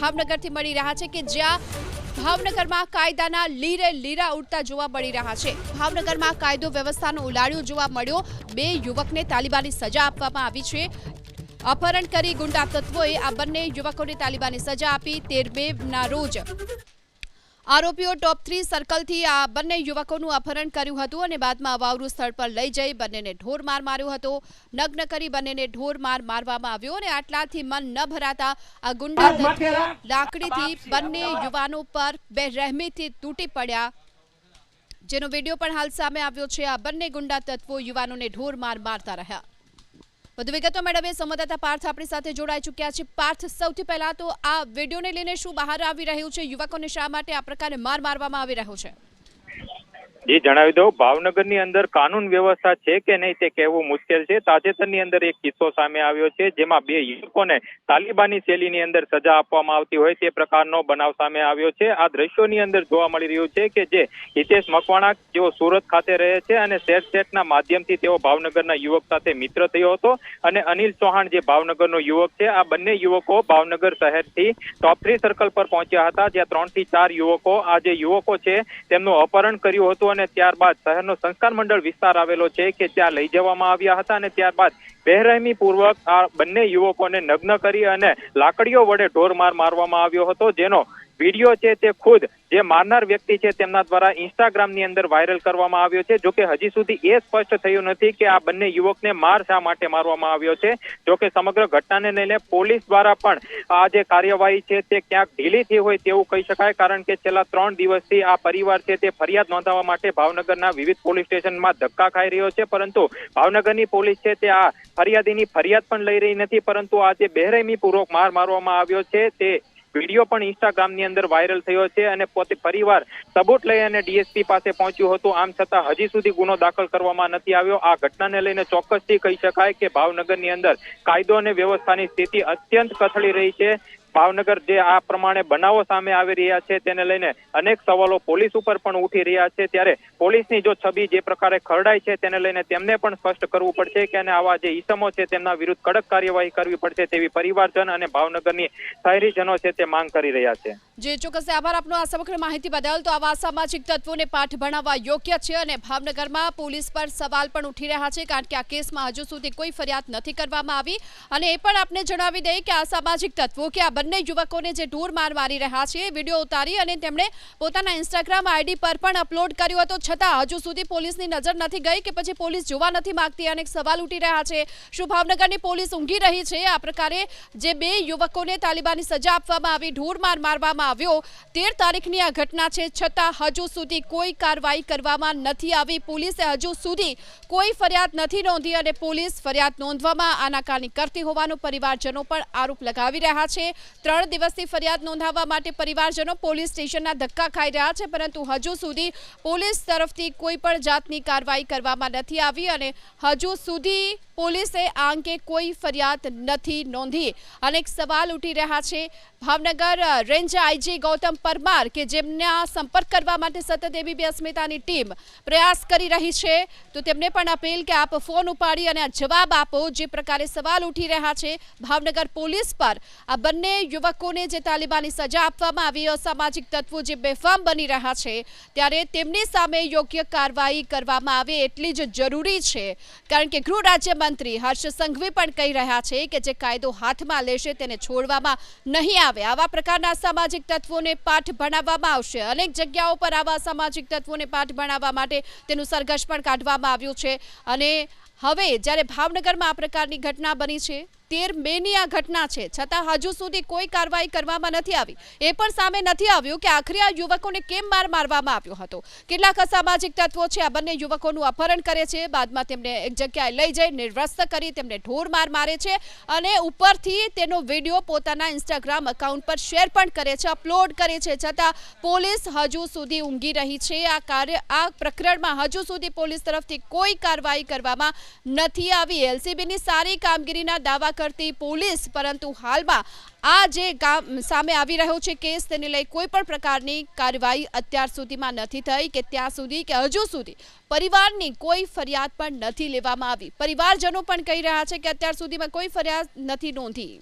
ભાવનગરથી મળી રહ્યા છે કે જ્યાં ભાવનગરમાં કાયદાના લીરે લીરા ઉડતા જોવા મળી રહ્યા છે. ભાવનગરમાં કાયદો વ્યવસ્થાનો ઉલાળ્યો જોવા મળ્યો. બે યુવકને તાલિબાની સજા આપવામાં આવી છે. અપહરણ કરી ગુંડા તત્વોએ આ બંને યુવકોને તાલિબાની સજા આપી. તેર મેના રોજ આરોપીઓ ટોપ થ્રી સર્કલથી આ બંને યુવકોનું અપહરણ કર્યું હતું અને બાદમાં વાવરૂ સ્થળ પર લઈ જઈ બંનેને ઢોર માર માર્યો હતો. નગ્ન કરી બંનેને ઢોર માર મારવામાં આવ્યો અને આટલાથી મન ન ભરાતા આ ગુંડા લાકડીથી બંને યુવાનો પર બેરહેમીથી તૂટી પડ્યા. જેનો વીડિયો પણ હાલ સામે આવ્યો છે. આ બંને ગુંડા તત્વો યુવાનોને ઢોર માર મારતા રહ્યા. વધુ વિગતો મેળવીએ. સંવાદદાતા પાર્થ આપણી સાથે જોડાઈ ચૂક્યા છે. પાર્થ, સૌથી પહેલા તો આ વિડીયોને લઈને શું બહાર આવી રહ્યું છે? યુવકોને શા માટે આ પ્રકારે માર મારવામાં આવી રહ્યો છે? જી જણાવી દઉં, ભાવનગરની અંદર કાનૂન વ્યવસ્થા છે કે નહીં તે કહેવું મુશ્કેલ છે. તાજેતરની અંદર એક કિસ્સો સામે આવ્યો છે, જેમાં બે યુવકોને તાલિબાની શૈલીની અંદર સજા આપવામાં આવતી હોય તે પ્રકારનો બનાવ સામે આવ્યો છે. આ દ્રશ્યોની અંદર જોવા મળી રહ્યું છે કે જે હિતેશ મકવાણા, જેઓ સુરત ખાતે રહે છે અને શેર સેટના માધ્યમથી તેઓ ભાવનગરના યુવક સાથે મિત્ર થયો હતો અને અનિલ ચૌહાણ, જે ભાવનગરનો યુવક છે, આ બંને યુવકો ભાવનગર શહેરથી ટોપ થ્રી સર્કલ પર પહોંચ્યા હતા, જ્યાં ત્રણથી ચાર યુવકો, આ જે યુવકો છે, તેમનું અપહરણ કર્યું હતું અને ત્યારબાદ શહેરનો સંસ્કાર મંડળ વિસ્તાર આવેલો છે કે ત્યાં લઈ જવામાં આવ્યા હતા અને ત્યારબાદ બેરહેમી પૂર્વક આ બંને યુવકોને નગ્ન કરી અને લાકડીઓ વડે ઢોરમાર મારવામાં આવ્યો હતો. જેનો વીડિયો છે તે ખુદ જે મારનાર વ્યક્તિ છે તેમના દ્વારા ઇન્સ્ટાગ્રામની અંદર વાયરલ કરવામાં આવ્યો છે. જોકે હજી સુધી એ સ્પષ્ટ થયું નથી કે આ બંને યુવકને માર શા માટે મારવામાં આવ્યો છે. જોકે સમગ્ર ઘટનાને લઈને પોલીસ દ્વારા પણ આ જે કાર્યવાહી છે તે ક્યાંક ઢીલી થઈ હોય તેવું કહી શકાય, કારણ કે છેલ્લા ત્રણ દિવસથી આ પરિવાર છે તે ફરિયાદ નોંધાવવા માટે ભાવનગરના વિવિધ પોલીસ સ્ટેશનમાં ધક્કા ખાઈ રહ્યો છે. પરંતુ ભાવનગરની પોલીસ છે તે આ ફરિયાદીની ફરિયાદ પણ લઈ રહી નથી. પરંતુ આ જે બેરહેમી પૂર્વક માર મારવામાં આવ્યો છે તે વીડિયો પણ ઇન્સ્ટાગ્રામની અંદર વાયરલ થયો છે અને પોતે પરિવાર સબૂત લઈ અને ડીએસપી પાસે પહોંચ્યું હતું. આમ છતાં હજી સુધી ગુનો દાખલ કરવામાં નથી આવ્યો. આ ઘટનાને લઈને ચોક્કસથી કહી શકાય કે ભાવનગરની અંદર કાયદો અને વ્યવસ્થાની સ્થિતિ અત્યંત કથળી રહી છે. ભાવનગર જે આ પ્રમાણે બનાવો સામે આવી રહ્યા છે, તેને લઈને અનેક સવાલો પોલીસ ઉપર પણ ઉઠી રહ્યા છે. ત્યારે પોલીસની જો છબી જે પ્રકારે ખરડાય છે, તેને લઈને તેમને પણ સ્પષ્ટ કરવું પડશે કે અને આવા જે ઈસમો છે, તેમના વિરુદ્ધ કડક કાર્યવાહી કરવી પડશે તેવી પરિવારજન અને ભાવનગરની શહેરીજનો છે, તે માંગ કરી રહ્યા છે. જે ચોક્કસ આભાર આપનો. આ સમગ્ર માહિતી બદલ તો આવા સામાજિક તત્વોને પાઠ ભણાવવા યોગ્ય છે અને ભાવનગરમાં પોલીસ પર સવાલ પણ ઉઠી રહ્યા છે કારણ કે આ કેસમાં હજુ સુધી કોઈ ફરિયાદ નથી કરવામાં આવી. અને એ પણ આપને જણાવી દઈએ કે આ સામાજિક તત્વો કે આ બંને યુવકોને જે ઢોર માર મારી રહ્યા છે વીડિયો ઉતારી અને તેમણે પોતાના ઇન્સ્ટાગ્રામ આઈડી પર પણ અપલોડ કર્યો હતો. છતાં હજુ સુધી પોલીસની નજર નથી ગઈ કે પછી પોલીસ જોવા નથી માંગતી. અને સવાલ ઉઠી રહ્યા છે. શું ભાવનગરની પોલીસ ઊંઘી રહી છે? આ પ્રકારે જે બે યુવકોને તાલિબાની સજા આપવામાં આવી, ઢોર માર મારવામાં આવ્યો. તેર તારીખની આ ઘટના છે. છતાં હજુ સુધી કોઈ કાર્યવાહી કરવામાં નથી આવી. પોલીસે હજુ સુધી કોઈ ફરિયાદ નથી નોંધી અને પોલીસ ફરિયાદ નોંધવામાં આનાકાની કરતી હોવાનો પરિવારજનો પણ આરોપ લગાવી રહ્યા છે. ત્રણ દિવસથી ફરિયાદ નોંધાવવા માટે પરિવારજનો પોલીસ સ્ટેશનના ધક્કા ખાઈ રહ્યા છે પરંતુ હજુ સુધી પોલીસ તરફથી કોઈ પણ જાતની કાર્યવાહી કરવામાં નથી આવી અને હજુ સુધી પોલીસે આ અંગે કોઈ ફરિયાદ નથી નોંધી. અનેક સવાલ ઉઠી રહ્યા છે. ભાવનગર અ, આઈજી ગૌતમ પરમાર કે જેમના સંપર્ક કરવા માટે સતત એબીપી અસ્મિતાની ટીમ પ્રયાસ કરી રહી છે. તો તેમને પણ અપીલ કે આપ ફોન ઉપાડી અને જવાબ આપો જે પ્રકારે સવાલ ઉઠી રહ્યા છે. ભાવનગર પોલીસ પર આ બંને યુવકોને જે તાલિબાની સજા આપવામાં આવી, અસામાજિક તત્વો જે બેફામ બની રહ્યા છે, ત્યારે તેમની સામે યોગ્ય કાર્યવાહી કરવામાં આવે એટલી જ જરૂરી છે. કારણ કે ગૃહ રાજ્યમંત્રી હર્ષ સંઘવી પણ કહી રહ્યા છે કે જે કાયદો હાથમાં લેશે તેને છોડવામાં નહીં આવે. આવા પ્રકારના સામાજિક તત્વોને પાઠ ભણાવવામાં આવશે. અનેક જગ્યાઓ પર આવા સામાજિક તત્વોને પાઠ ભણાવવા માટે તેનું સરઘસ પણ કાઢવામાં આવ્યું છે. અને હવે જ્યારે ભાવનગરમાં આ પ્રકારની ઘટના બની છે, તેર મેની આ ઘટના છે. છતાં હજુ સુધી કોઈ કાર્યવાહી કરવામાં નથી આવી. એ પણ સામે નથી આવ્યું કે આખરે આ યુવકોને કેમ માર મારવામાં આવ્યો હતો. કેટલાક અસામાજિક તત્વો છે, આ બંને યુવકોનું અપહરણ કરે છે. બાદમાં તેમને એક જગ્યાએ લઈ જઈ નિર્વસ્ત કરી તેમને ઢોર માર મારે છે અને ઉપરથી તેનો વીડિયો પોતાના ઇન્સ્ટાગ્રામ એકાઉન્ટ પર શેર પણ કરે છે અપલોડ કરે છે. છતાં પોલીસ હજુ સુધી ઊંઘી રહી છે. આ કાર્ય, આ પ્રકરણમાં હજુ સુધી પોલીસ તરફથી કોઈ કાર્યવાહી કરવામાં નથી આવી. એલસીબીની સારી કામગીરીના દાવા કરતી પોલીસ, પરંતુ હાલમાં આ જે સામે આવી રહ્યો છે કેસ, તેને લઈ કોઈ પણ પ્રકારની કાર્યવાહી અત્યાર સુધીમાં નથી થઈ કે ત્યાં સુધી કે હજુ સુધી પરિવારની કોઈ ફરિયાદ પણ નથી લેવામાં આવી. પરિવારજનો પણ કહી રહ્યા છે કે અત્યાર સુધીમાં કોઈ ફરિયાદ નથી નોંધી.